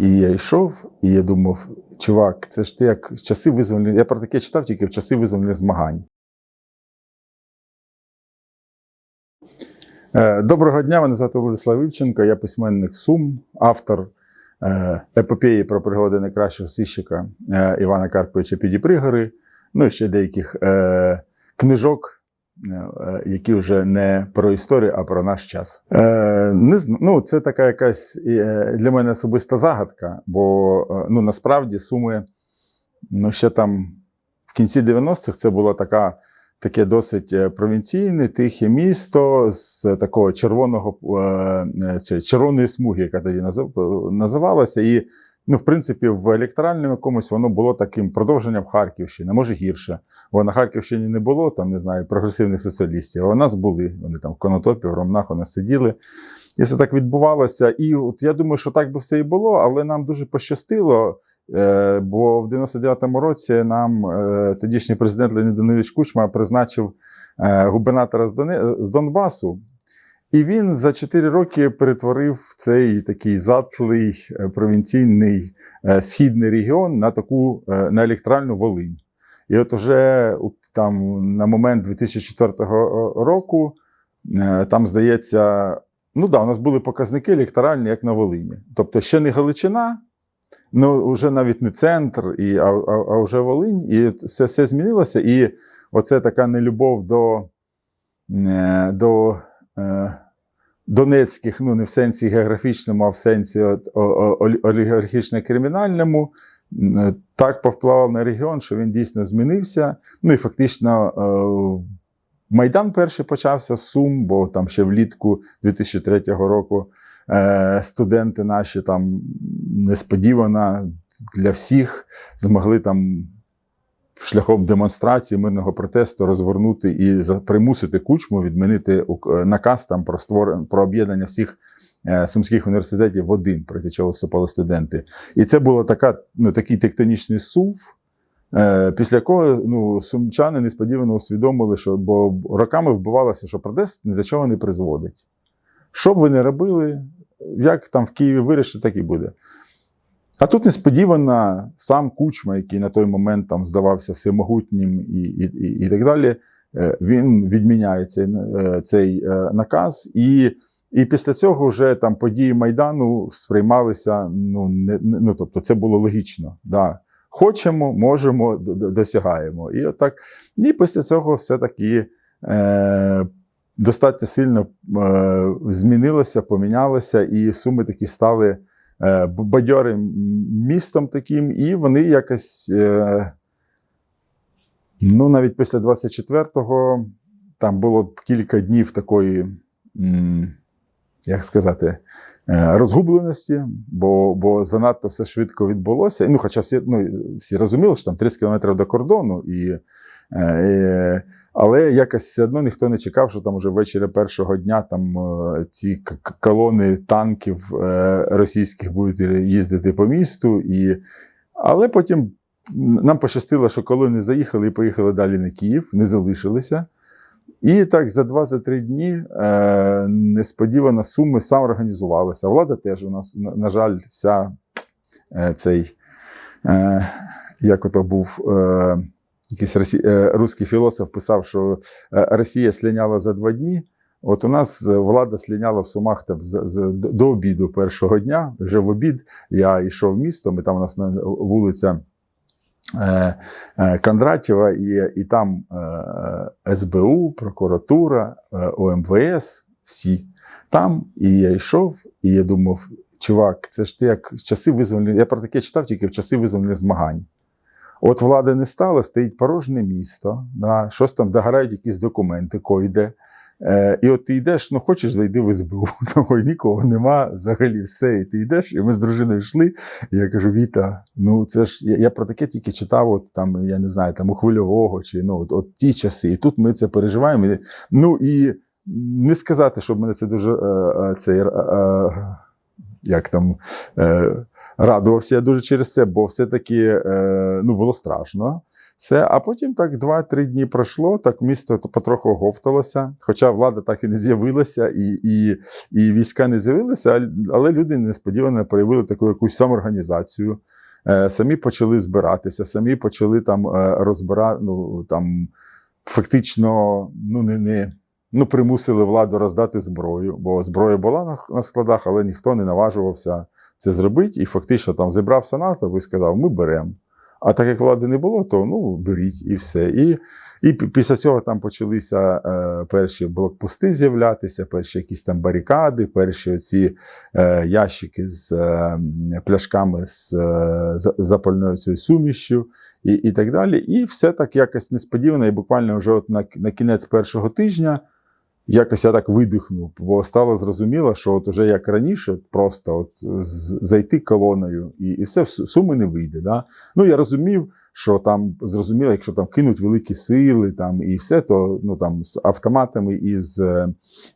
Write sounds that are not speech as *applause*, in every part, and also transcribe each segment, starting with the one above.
І я йшов, і я думав, чувак, це ж ти як з часи визволення. Я про таке читав тільки в часи визволення змагань. Е, Доброго дня, мене звати Владислав Івченко, я письменник Сум, автор е, епопеї про пригоди найкращого сищика е, Івана Карповича Підіпригори, ну і ще деяких книжок, які вже не про історію, а про наш час. Е, не, ну, це така якась е, для мене особиста загадка, бо е, ну, насправді суми ну, ще там в кінці 90-х це була така таке досить е, провінційне, тихе місто з такого червоного е, червоної смуги, яка тоді називалася. І, ну, в принципі, в електоральному якомусь воно було таким продовженням Харківщини, може гірше. Бо на Харківщині не було там, не знаю, прогресивних соціалістів. А у нас були. Вони там в Конотопі, в Ромнах у нас сиділи. І все так відбувалося. І от я думаю, що так би все і було, але нам дуже пощастило. Е, Бо в 99-му році нам е, тодішній президент Леонід Данилович Кучма призначив е, губернатора з Донбасу. І він за 4 роки перетворив цей такий затлий е, провінційний е, східний регіон на таку е, на електоральну Волинь. І от уже там на момент 2004 року, там здається, ну да, у нас були показники електоральні, як на Волині. Тобто ще не Галичина, ну вже навіть не центр, і, а, а, а вже Волинь, і все, все змінилося. І оце така нелюбов до, до донецьких, ну не в сенсі географічному, а в сенсі олігархічно-кримінальному. е, Так повпливав на регіон, що він дійсно змінився. Ну і фактично е, Майдан перший почався з Сум, бо там ще влітку 2003 року е, студенти наші там несподівано для всіх змогли там шляхом демонстрації мирного протесту розвернути і примусити кучму відмінити наказ там про створення про об'єднання всіх. е, Сумських університетів в один, проти чого виступали студенти. І це така, ну, такий тектонічний сув, Е, Після якого ну, сумчани несподівано усвідомили, що бо роками вбивалося, що протест ні до чого не призводить. Що б ви не робили, як там в Києві вирішить, так і буде. А тут несподівано сам Кучма, який на той момент там здавався всемогутнім і, і, і, так далі, е, він відміняє цей, е, цей е, наказ. І, і після цього вже там події Майдану сприймалися. Ну, не, ну тобто, це було логічно. Да. Хочемо, можемо, досягаємо. І отак. І після цього все-таки е, достатньо сильно е, змінилося, помінялося, і суми такі стали бадьорим містом таким, і вони якось. Е, ну, навіть після 24-го там було кілька днів такої, як сказати, е, розгубленості, бо, бо занадто все швидко відбулося. Ну, хоча всі, ну, всі розуміли, що там 30 кілометрів до кордону, і, е, е, але якось все одно ніхто не чекав, що там вже ввечері першого дня там е, ці колони танків е, російських будуть їздити по місту. І... Але потім нам пощастило, що колони заїхали і поїхали далі на Київ, не залишилися. І так за два-три дні е, несподівано суми сам організувалися. Влада теж у нас, на, на жаль, вся е, цей, е, як ото був е, якийсь росі, е, русський філософ писав, що е, Росія сліняла за два дні. От у нас е, влада сліняла в Сумах там, з, з, до обіду першого дня. Вже в обід я йшов містом, і там у нас на вулиця Кондратєва, і, і там СБУ, прокуратура, ОМВС, всі там. І я йшов, і я думав, чувак, це ж ти як часи визволення. Я про таке читав тільки в часи визволення змагань. От влади не стало, стоїть порожнє місто, да, щось там догорають якісь документи, койде. Е, і от ти йдеш, ну хочеш, зайди в СБУ. *laughs* Того нікого нема, взагалі все. І ти йдеш, і ми з дружиною йшли. І я кажу: Віта, ну це ж я, я про таке тільки читав, от там, я не знаю, там у хвильового чи ну, от, от ті часи. І тут ми це переживаємо. І, ну і не сказати, щоб мене це дуже е, е, цей, е, е, як там. Е, Радувався я дуже через це, бо все-таки е, ну, було страшно. Все, а потім так 2-3 дні пройшло, так місто потроху говталося. Хоча влада так і не з'явилася, і, і, і війська не з'явилися, але люди несподівано проявили таку якусь самоорганізацію. Е, Самі почали збиратися, самі почали там е, розбирати, ну там фактично ну, не, не, ну, примусили владу роздати зброю, бо зброя була на складах, але ніхто не наважувався це зробити. І фактично там зібрався НАТО і сказав: ми беремо. А так як влади не було, то ну беріть і все. І і після цього там почалися е, перші блокпости з'являтися, перші якісь там барикади, перші оці е, ящики з е, пляшками з е, запальною цією сумішю і, і так далі. І все так якось несподівано, і буквально вже от на, на кінець першого тижня. Якось я так видихнув, бо стало зрозуміло, що от уже як раніше, просто от зайти колоною і, і все в суми не вийде. Да? Ну я розумів, що там зрозуміло, якщо там кинуть великі сили, там і все, то ну там з автоматами і з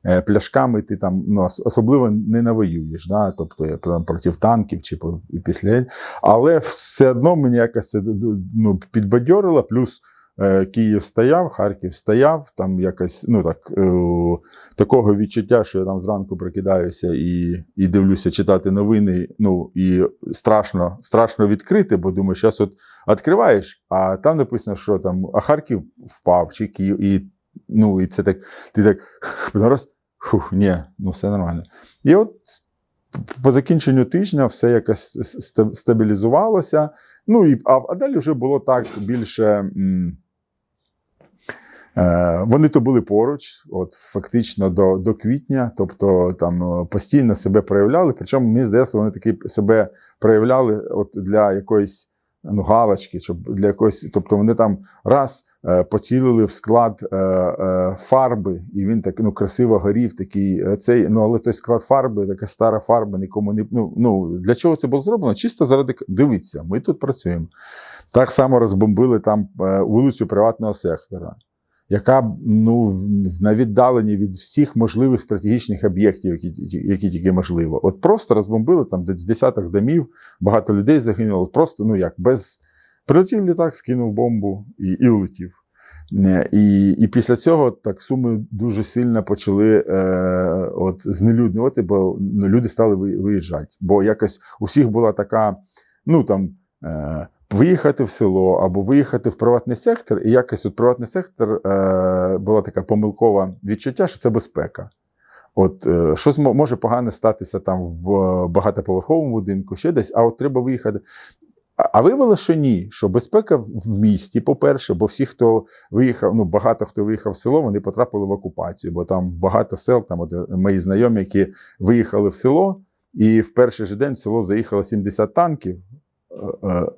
е, пляшками ти там ну особливо не навоюєш. Да? Тобто я там проти танків чи після. Але все одно мені якось ну, підбадьорило, плюс. Е, Київ стояв, Харків стояв, там якось ну так е, такого відчуття, що я там зранку прокидаюся і, і дивлюся читати новини. Ну і страшно, страшно відкрити, бо думаю, зараз от відкриваєш, а там написано, що там а Харків впав, чи Київ, і ну і це так, ти так *laughs* раз, фух, ні, ну все нормально. І от по закінченню тижня все якось стабілізувалося. Ну і а, а далі вже було так більше. м, Вони то були поруч, от фактично до, до квітня, тобто там е, постійно себе проявляли. Причому мені здається, вони таки себе проявляли от для якоїсь ну, галочки, щоб для якоїсь, тобто вони там раз е, поцілили в склад е, е, фарби, і він так ну, красиво горів. Такий е, цей, ну але той склад фарби, така стара фарба, нікому не ну, ну для чого це було зроблено? Чисто заради дивіться, ми тут працюємо. Так само розбомбили там е, вулицю приватного сектора яка ну, на віддаленні від всіх можливих стратегічних об'єктів, які, які тільки можливо. От просто розбомбили там з десяток домів, багато людей загинуло. Просто ну як без прилетів літак, скинув бомбу і, і улетів. І, і після цього так суми дуже сильно почали е, от, знелюднювати, бо ну, люди стали виїжджати. Бо якось у всіх була така, ну там. Виїхати в село або виїхати в приватний сектор, і якось от приватний сектор е, була така помилкова відчуття, що це безпека. От е, щось може погане статися там в багатоповерховому будинку, ще десь, а от треба виїхати. А- виявилося, що ні, що безпека в місті, по-перше, бо всі, хто виїхав, ну багато хто виїхав в село, вони потрапили в окупацію, бо там багато сел, там от е, мої знайомі, які виїхали в село, і в перший же день в село заїхало 70 танків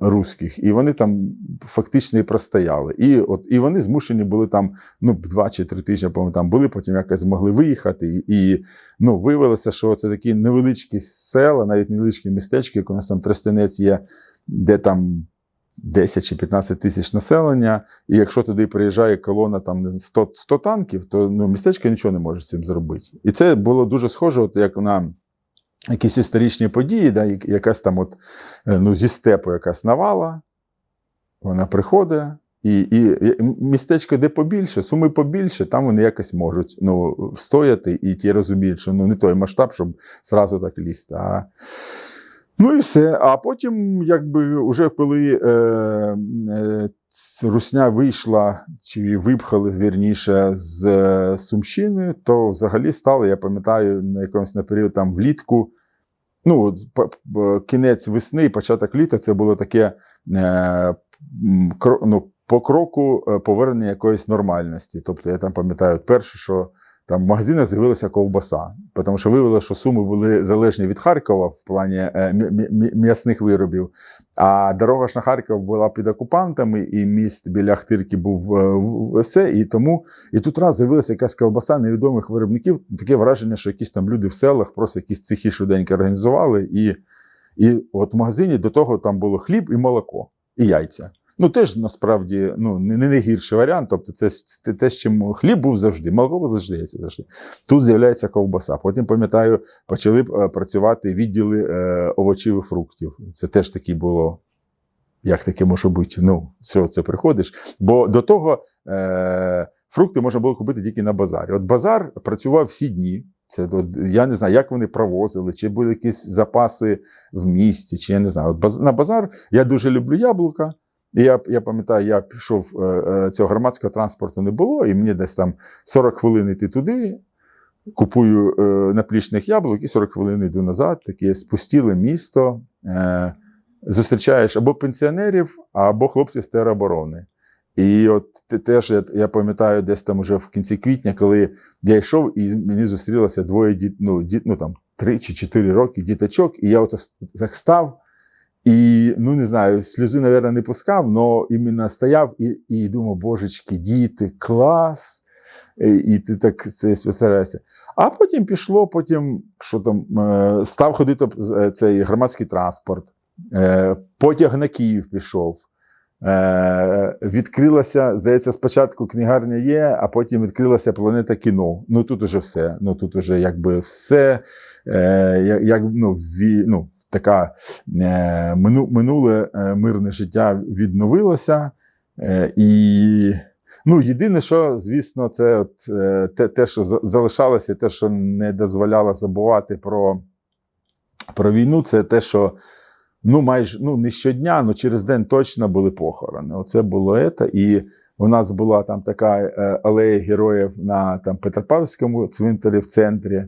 руських, і вони там фактично і простояли. І, от, і вони змушені були там ну, два чи три тижні, по там були, потім якось змогли виїхати. І, і ну, виявилося, що це такі невеличкі села, навіть невеличкі містечки, як у нас там Тростянець є, де там 10 чи 15 тисяч населення, і якщо туди приїжджає колона там 100, 100 танків, то ну, містечко нічого не може з цим зробити. І це було дуже схоже, от як на якісь історичні події, да, якась там от, е, ну, зі степу якась навала, вона приходить. І, і містечко, де побільше, суми побільше, там вони якось можуть ну, встояти, і ті розуміють, що ну, не той масштаб, щоб зразу так лізти. А... Ну і все. А потім, якби, уже коли е, е, Русня вийшла, чи випхали вірніше з е, Сумщини, то взагалі стало, я пам'ятаю, на якомусь на період там влітку. Ну, кінець весни, початок літа це було таке е, ну, по кроку е, повернення якоїсь нормальності. Тобто, я там пам'ятаю перше, що там в магазинах з'явилася ковбаса, тому що виявилося, що суми були залежні від Харкова в плані е, м'я- м'я- м'ясних виробів. А дорога ж на Харків була під окупантами, і міст біля Ахтирки був е, все. І тому і тут раз з'явилася якась колбаса невідомих виробників. Таке враження, що якісь там люди в селах просто якісь цехи швиденько організували. І, і от в магазині до того там було хліб і молоко, і яйця. Ну, теж насправді ну, не, найгірший варіант. Тобто, це те, з чим хліб був завжди, молоко завжди, завжди. Тут з'являється ковбаса. Потім, пам'ятаю, почали е, працювати відділи е, овочів і фруктів. Це теж такі було як таке може бути? Ну, все, це приходиш. Бо до того е, фрукти можна було купити тільки на базарі. От базар працював всі дні. Це я не знаю, як вони провозили, чи були якісь запаси в місті, чи я не знаю. От баз, на базар я дуже люблю яблука. І я я пам'ятаю, я пішов е, е, цього громадського транспорту не було, і мені десь там 40 хвилин йти туди, купую е, наплічних яблук і 40 хвилин йду назад. Таке спустіле місто. Зустрічаєш або пенсіонерів, або хлопців з тероборони. І от теж я, я пам'ятаю, десь там уже в кінці квітня, коли я йшов, і мені зустрілося двоє діт, ну, діт, ну там три чи чотири роки діточок, і я от так став. І ну не знаю, сльози, мабуть, не пускав, але іменно стояв і і думав, божечки, діти, клас. І, ти так це спостерігаєшся. А потім пішло, потім що там, е, став ходити цей громадський транспорт, е, потяг на Київ пішов. Е, Відкрилася, здається, спочатку книгарня є, а потім відкрилася планета кіно. Ну тут уже все. Ну тут уже якби все. Е, як, ну, ві, ну, така е, мину, минуле е, мирне життя відновилося. Е, і ну, єдине, що, звісно, це от, те, те, що залишалося, те, що не дозволяло забувати про, про війну, це те, що. Ну, майже ну, не щодня, але через день точно були похорони. Оце було це. І у нас була там така алея героїв на там, Петропавлівському цвинтарі в центрі,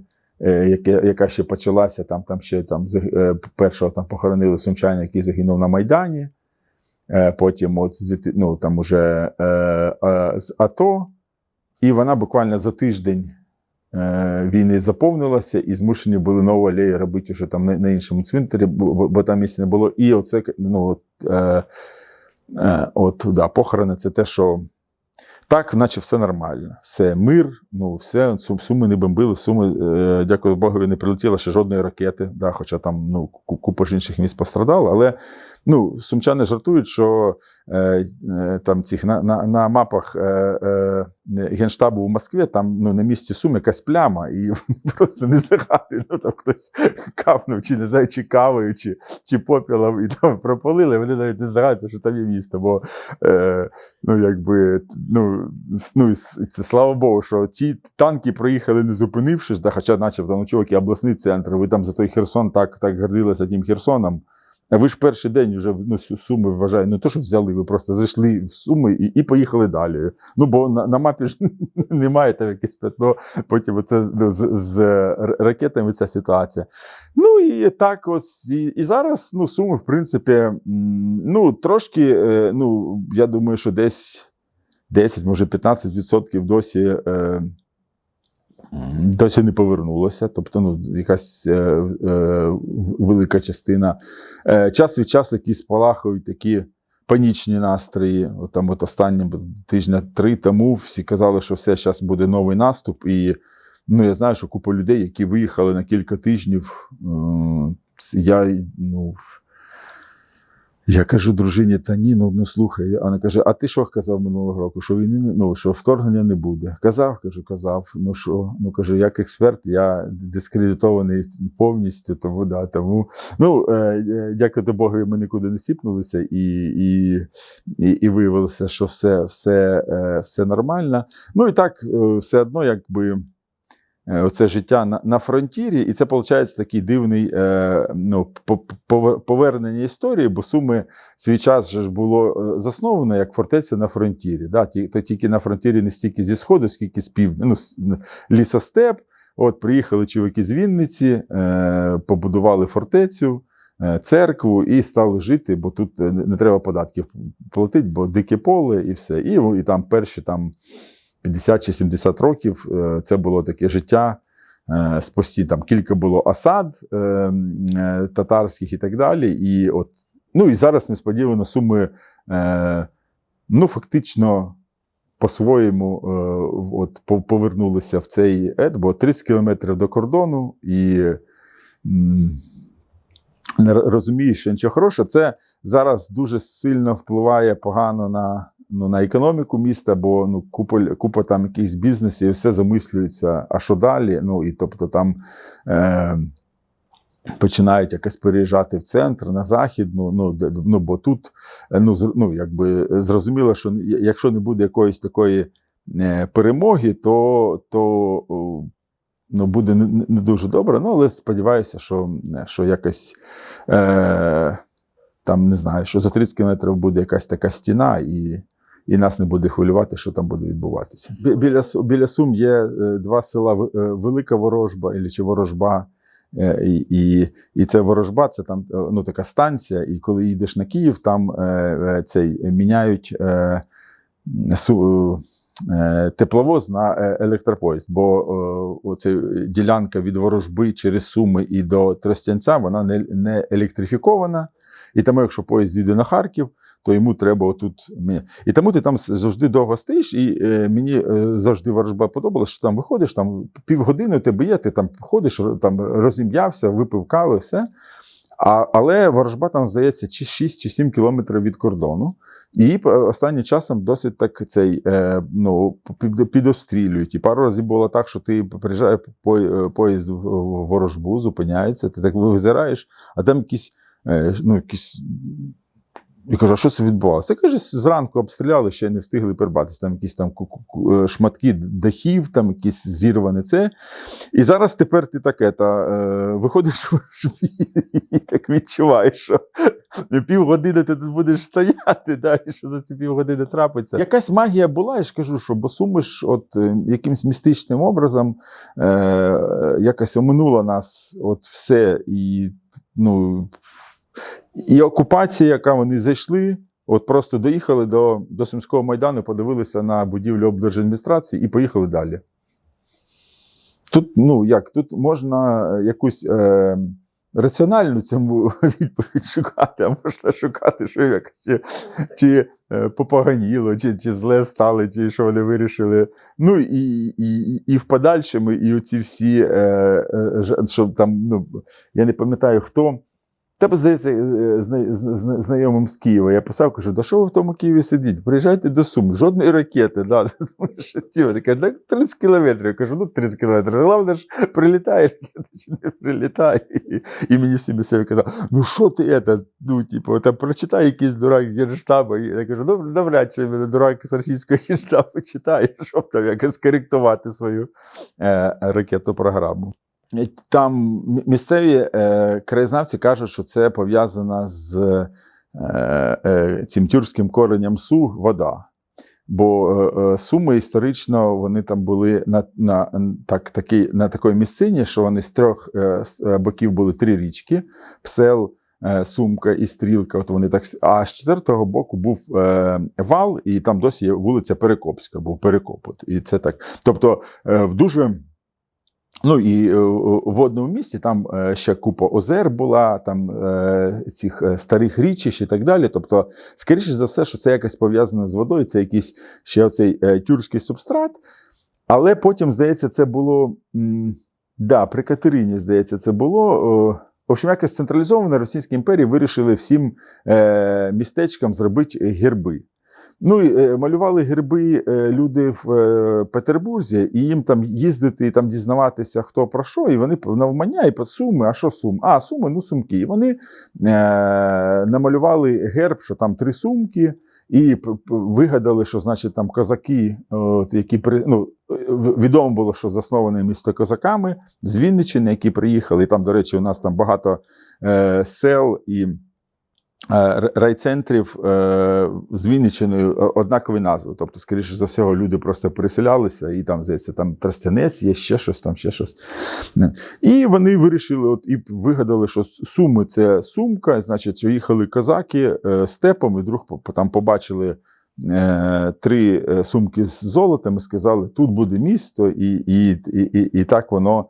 яка ще почалася. Там там ще там, е, першого там похоронили сумчанина, який загинув на Майдані. Е, потім от, ну, там уже е, е, з АТО. І вона буквально за тиждень Е, війни заповнилася, і змушені були нову алею робити вже там на, іншому цвинтарі, бо, бо там місця не було. І оце ну, от, е, е, от, да, похорони це те, що так, наче все нормально. Все, мир, ну все, суми не бомбили, суми, е, дякую Богові, не прилетіло ще жодної ракети, да, хоча там ну, купа ж інших міст пострадало. Але ну, сумчани жартують, що е, е, там цих на на, на мапах е, е, Генштабу в Москві там ну, на місці Сум якась пляма, і *laughs* просто не здихати. Ну, там хтось капнув, чи не знаю, чи кавою, чи чи попілом, і там пропалили. Вони навіть не здогадують, що там є місто. Бо е, ну, якби, ну, ну, це слава Богу, що ці танки проїхали, не зупинившись, да, хоча, начебто, ну, чуваки, обласний центр, ви там за той Херсон так так гордилися тим Херсоном. А ви ж перший день вже ну, суми вважаю, не то, що взяли, ви просто зайшли в суми і і поїхали далі. Ну, бо на на мапі ж *laughs* немає там якесь п'ятно, потім оце ну, з, з ракетами ця ситуація. Ну і так ось. І і зараз ну, суми, в принципі, ну, трошки, е, ну, я думаю, що десь 10, може 15% досі. Е, досі не повернулося, тобто ну, якась е, е, велика частина. Е, Час від часу якісь спалахують такі панічні настрої. От, там, от останні тижня три тому всі казали, що все, зараз буде новий наступ. І ну, я знаю, що купа людей, які виїхали на кілька тижнів. Е, я ну, я кажу дружині, та ні, ну ну слухай. Вона каже: А ти що казав минулого року? Що війни ну, що вторгнення не буде? Казав, кажу, казав. Ну що? Ну кажу, як експерт, я дискредитований повністю. Тому да, тому ну е, дякувати Богу, ми нікуди не сіпнулися, і і, і, і виявилося, що все, все, е, все нормально. Ну і так, е, все одно, якби. Е, оце життя на на фронтірі, і це виходить такий дивний е, ну, повернення історії, бо суми свій час же ж було е, засновано як фортеця на фронтірі. Да? То тільки на фронтірі не стільки зі сходу, скільки з півдня, ну, лісостеп. От приїхали чоловіки з Вінниці, е, побудували фортецю. Е, церкву і стали жити, бо тут не треба податків платити, бо дике поле і все. І і там перші там 50 чи 70 років е, це було таке життя е, спості. Там кілька було осад е, татарських і так далі. І от, ну і зараз несподівано суми ну, фактично по-своєму от, повернулися в цей ет, бо 30 кілометрів до кордону і. Не розумієш, що нічого хорошого, це зараз дуже сильно впливає погано на ну, на економіку міста, бо ну, купа купа там якихось бізнесів, і все замислюється, а що далі? Ну і тобто там. Е, починають якось переїжджати в центр, на захід. Ну, ну, ну бо тут ну, ну, якби зрозуміло, що якщо не буде якоїсь такої е, перемоги, то, то ну, буде не, дуже добре. Ну, але сподіваюся, що, що якось. Е, там не знаю, що за 30 кілометрів буде якась така стіна, і, і нас не буде хвилювати, що там буде відбуватися. Біля, біля Сум є е, два села е, Велика Ворожба і чи Ворожба. Е, І, і, і це ворожба, це там ну, така станція. І коли їдеш на Київ, там е, цей міняють е, су, е, тепловоз на електропоїзд. Бо е, оця ділянка від ворожби через Суми і до Тростянця вона не, не електрифікована. І тому, якщо поїзд їде на Харків, то йому треба отут. І тому ти там завжди довго стоїш, і е, мені е, завжди ворожба подобалося, що там виходиш, там півгодини у тебе є, ти там ходиш, там розім'явся, випив кави, все. А, але ворожба там, здається, чи 6 чи 7 кілометрів від кордону. І останнім часом досить так цей, е, ну, під, підобстрілюють. І пару разів було так, що ти приїжджає по- е, поїзд в в ворожбу, зупиняється, ти так визираєш, а там якісь, е, ну, якісь. І кажу, а що це відбувалося? Я каже, зранку обстріляли, ще не встигли перебатися. Там якісь там е, шматки дахів, там якісь зірване це. І зараз тепер ти таке, та, е, виходиш *laughs* і так відчуваєш, що півгодини ти тут будеш стояти, да, і що за ці півгодини трапиться. Якась магія була, я ж кажу, що бо сумиш от е, якимсь містичним образом е, якось оминула нас от все. І, ну, і окупація, яка вони зайшли, от просто доїхали до, до Сумського майдану, подивилися на будівлю облдержадміністрації і поїхали далі. Тут, ну як, тут можна якусь е, раціональну цьому *laughs* відповідь шукати, а можна шукати, що якось чи, е, попоганіло, чи, чи зле стали, чи що вони вирішили. Ну і, і, і в подальшому, і оці всі, е, е, що там, ну, я не пам'ятаю хто. Тебе, здається, е, зна- зна- зна- знайомим з Києва. Я писав, кажу, да що ви в тому Києві сидіть? Приїжджайте до Сум, жодної ракети. Да. *laughs* Ти кажуть, так 30 кілометрів. Я кажу, ну 30 кілометрів. Головне ж прилітає ракета *laughs* чи не прилітає. І, мені всі місцеві казали, ну що ти це? Ну, типу, там прочитай якийсь дурак Генштабу. Я кажу, ну навряд чи мене дурак з російського генштабу читає, щоб там якось коректувати свою е, ракетну програму. Там місцеві е, краєзнавці кажуть, що це пов'язано з е, е, цим тюркським коренем су вода. Бо е, е, суми історично вони там були на, на, так, такі, на такій місцині, що вони з трьох е, е, боків були три річки: Псел, е, Сумка і Стрілка. От вони так, а з четвертого боку був е, вал, і там досі є вулиця Перекопська, був Перекоп. От, І це так. Тобто е, в дуже. Ну і е, в одному місці там е, ще купа озер була, там е, цих старих річищ і так далі. Тобто, скоріше за все, що це якось пов'язане з водою, це якийсь ще оцей тюркський субстрат. Але потім, здається, це було. Да, при Катерині, здається, це було. В общем, якось централізовано Російській імперії вирішили всім містечкам зробити герби. Ну і е, малювали герби е, люди в е, Петербурзі, і їм там їздити і там дізнаватися, хто про що, і вони навмання і суми. А що сум? А, суми, ну сумки. І вони намалювали герб, що там три сумки, і вигадали, що значить там козаки, от, які при ну, відомо було, що засноване місто козаками з Вінниччини, які приїхали. І там, до речі, у нас там багато е, сел і. Е, Райцентрів е, з Вінниччиною е, однакові назви. Тобто, скоріше за всього, люди просто переселялися, і там, здається, там Тростянець, є ще щось, там ще щось. І вони вирішили, от і вигадали, що суми це сумка, значить, їхали козаки степом, і вдруг там побачили. Три сумки з золотом і сказали, тут буде місто, і, і, і, і, і так воно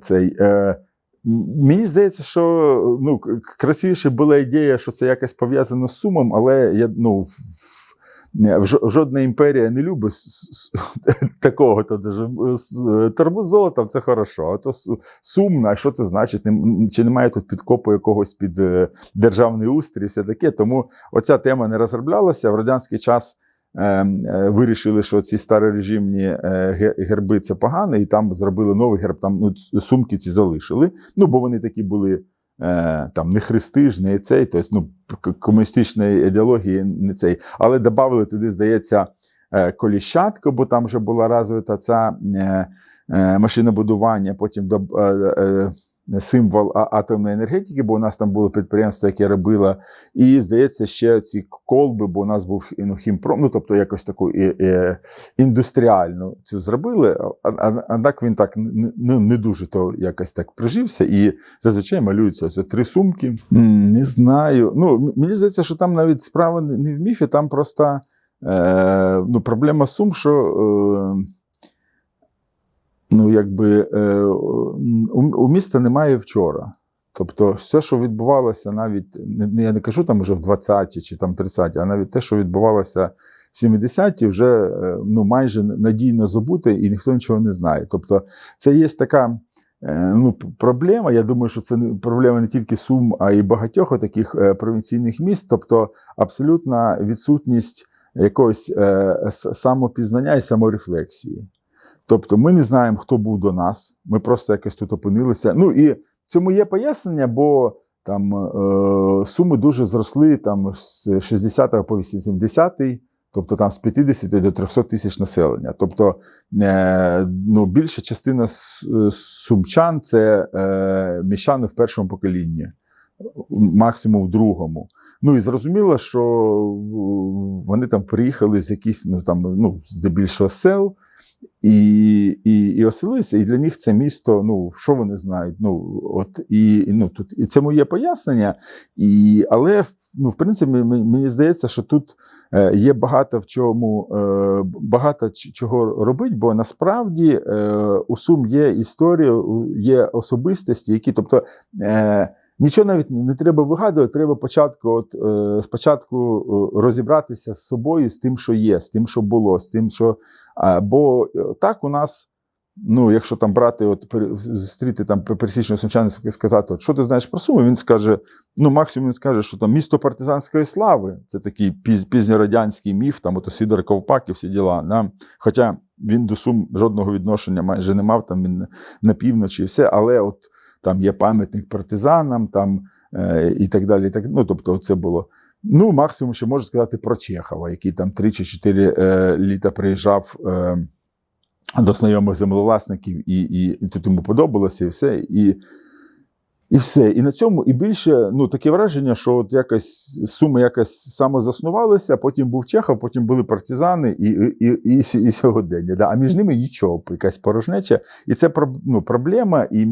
цей. Мені здається, що ну, красивіше була ідея, що це якось пов'язано з сумом, але я ну, жодна імперія не любить *laughs* такого. То, даже, с- торбу з золотом це хорошо, а то сумно, а що це значить? Чи немає тут підкопу якогось під е, державний устрій, все таке. Тому оця тема не розроблялася. В радянський час вирішили, що ці старорежимні е, герби це погано, і там зробили новий герб. Там ну, сумки ці залишили. Ну, бо вони такі були. е, Там не хрести ж, не цей, тобто ну, комуністичної ідеології не цей. Але додали туди, здається, е, коліщатку, бо там вже була розвита ця е, е, машинобудування, потім е, е, символ атомної енергетики, бо у нас там було підприємство, яке робило. І, здається, ще ці колби, бо у нас був ну, хімпром, ну тобто якось таку і, і, індустріальну цю зробили. Так він так ну, не дуже то якось так прижився. І зазвичай малюються ось три сумки. Не знаю. Ну, мені здається, що там навіть справа не в міфі, там просто е, ну, проблема сум, що. Е, Ну, якби е, у, міста немає вчора. Тобто, все, що відбувалося навіть, не, я не кажу там вже в 20-ті чи там 30-ті, а навіть те, що відбувалося в 70-ті, вже е, ну, майже надійно забуте, і ніхто нічого не знає. Тобто, це є така е, ну, проблема. Я думаю, що це проблема не тільки Сум, а й багатьох таких провінційних міст. Тобто, абсолютна відсутність якогось самопізнання і саморефлексії. Тобто ми не знаємо, хто був до нас, ми просто якось тут опинилися. Ну і цьому є пояснення, бо там е, суми дуже зросли там з 60 по 80, тобто там з 50 до 300 тисяч населення. Тобто е, ну, більша частина сумчан це е, міщани в першому поколінні, максимум в другому. Ну і зрозуміло, що е, вони там приїхали з якихось, ну там, ну, здебільшого сел. І, і, і оселилися, і для них це місто, ну що вони знають? Ну от і, ну тут і це моє пояснення. І, але ну, в принципі, мені, здається, що тут е, є багато в чому, е, багато чого робити, бо насправді е, у Сум є історія, є особистості, які, тобто. Нічого навіть не треба вигадувати, треба початку, от, спочатку розібратися з собою, з тим, що є, з тим, що було, з тим, що. Бо е, так у нас, ну, якщо там брати, от, зустріти там пересічного сумчанина і сказати, от, що ти знаєш про Суми, він скаже, ну, максимум він скаже, що там місто партизанської слави, це такий піз, пізньорадянський міф, там ото Сідор Ковпак і всі діла. Да? Хоча він до Сум жодного відношення майже не мав, там він на півночі і все, але от там є пам'ятник партизанам, там е, і так далі. І так, ну, тобто, це було. Ну, максимум, що можу сказати про Чехова, який там 3 чи 4 е, літа приїжджав е, до знайомих землевласників, і, і, і тут йому подобалося, і все. І, і все. І на цьому, і більше ну, таке враження, що от якось суми якось самозаснувалися, потім був Чехов, потім були партизани і, і, і, і, сьогодення. Да? А між ними нічого, якась порожнеча. І це ну, проблема. І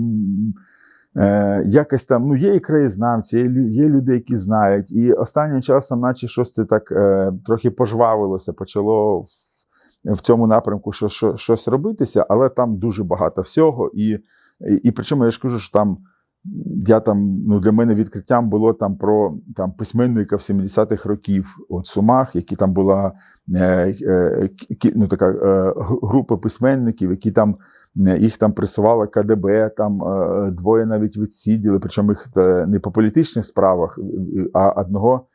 е, якось там ну, є і краєзнавці, є, люди, які знають. І останнім часом, наче щось це так е, трохи пожвавилося, почало в, в цьому напрямку що, що, щось робитися, але там дуже багато всього. І, і, і причому я ж кажу, що там. Я там, ну для мене відкриттям було там про там письменника в 70-х років от Сумах, які там була е, е, ну, така е, група письменників, які там їх там присувало КДБ, там е, двоє навіть відсиділи, причому їх е, не по політичних справах, е, а одного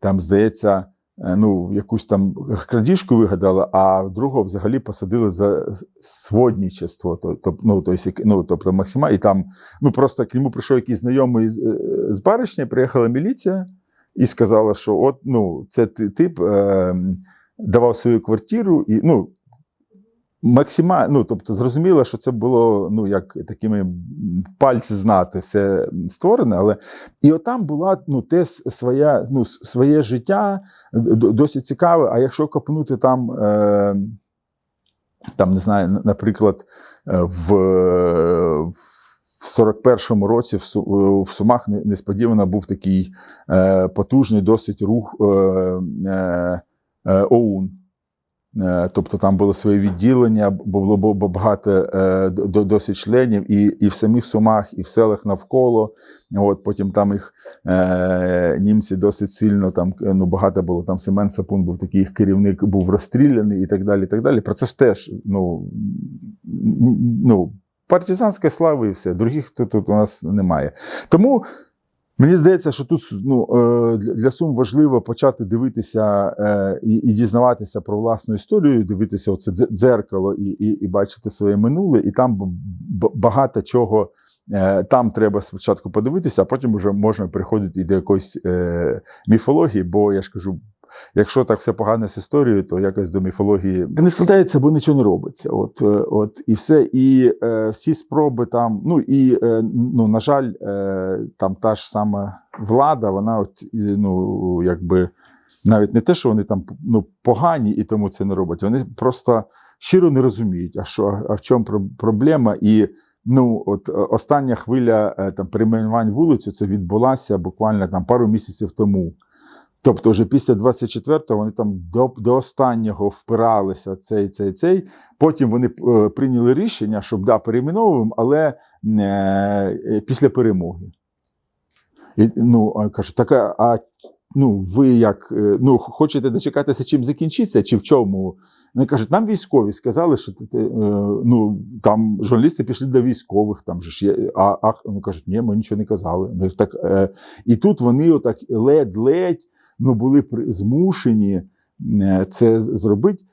там, здається, е, ну, якусь там крадіжку вигадали, а другого взагалі посадили за сводничество. Тобто, ну, тобто, ну, тобто максимально, і там ну, просто к ньому прийшов якийсь знайомий з, е, баришні, приїхала міліція і сказала, що от, ну, це тип е, давав свою квартиру, і ну, максимально, ну, тобто, зрозуміло, що це було ну, як такими пальці знати, все створено, але і отам була ну, те своя, ну, своє життя досить цікаве. А якщо копнути там. Е, там, не знаю, наприклад, е, в, в 41-му році в, в Сумах несподівано був такий е, потужний досить рух е, е, е, ОУН. Е, Тобто там було своє відділення, було багато е, досить членів, і, і в самих Сумах, і в селах навколо. От, потім там їх е, німці досить сильно, там ну, багато було. Там Семен Сапун був такий їх керівник, був розстріляний і так далі. і так далі. Про це ж теж ну, ну, партизанська слава і все. Других тут, тут у нас немає. Тому Мені здається, що тут ну, е, для Сум важливо почати дивитися е, і, дізнаватися про власну історію, дивитися оце дзеркало і, і, і бачити своє минуле, і там багато чого. е, Там треба спочатку подивитися, а потім вже можна переходити і до якоїсь міфології, бо я ж кажу, якщо так все погано з історією, то якось до міфології не складається, бо нічого не робиться. От, е, от і все. І е, всі спроби там, ну і е, ну, на жаль, е, там та ж сама влада, вона от, ну, якби навіть не те, що вони там ну, погані і тому це не роблять. Вони просто щиро не розуміють, а що, а в чому проблема. І ну, от е, остання хвиля е, там перейменувань вулицю це відбулася буквально там пару місяців тому. Тобто, вже після 24-го вони там до, до останнього впиралися цей, цей, цей. Потім вони е, прийняли рішення, щоб да, перейменовуємо, але е, після перемоги. І, ну, кажу, так, а- ну, ви як е, ну, хочете дочекатися, чим закінчиться, чи в чому? Вони кажуть, нам військові сказали, що е, ну, там журналісти пішли до військових, там же ж є. А, а вони кажуть, ні, ми нічого не казали. Так, е, і тут вони отак ледь-ледь ну, були змушені е, це зробити.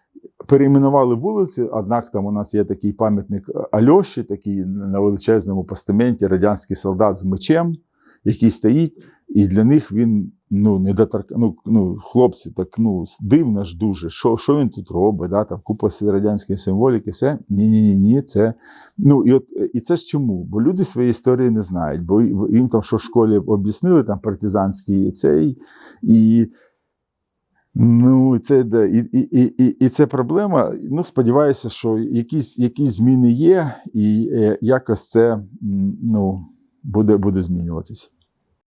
Перейменували вулиці, однак там у нас є такий пам'ятник Альоші, такий на величезному постаменті радянський солдат з мечем, який стоїть, і для них він ну, не доторк... ну, ну, хлопці, так ну, дивно ж дуже, що, що він тут робить, да? там купа радянської символіки, все. Ні, ні, ні, це. Ну, і, от, і це ж чому? Бо люди своєї історії не знають, бо їм там, що в школі об'яснили, там партизанський цей, і Ну, це да, і, і, і, і це проблема. Ну, сподіваюся, що якісь, якісь зміни є, і е, якось це ну, буде, буде змінюватися.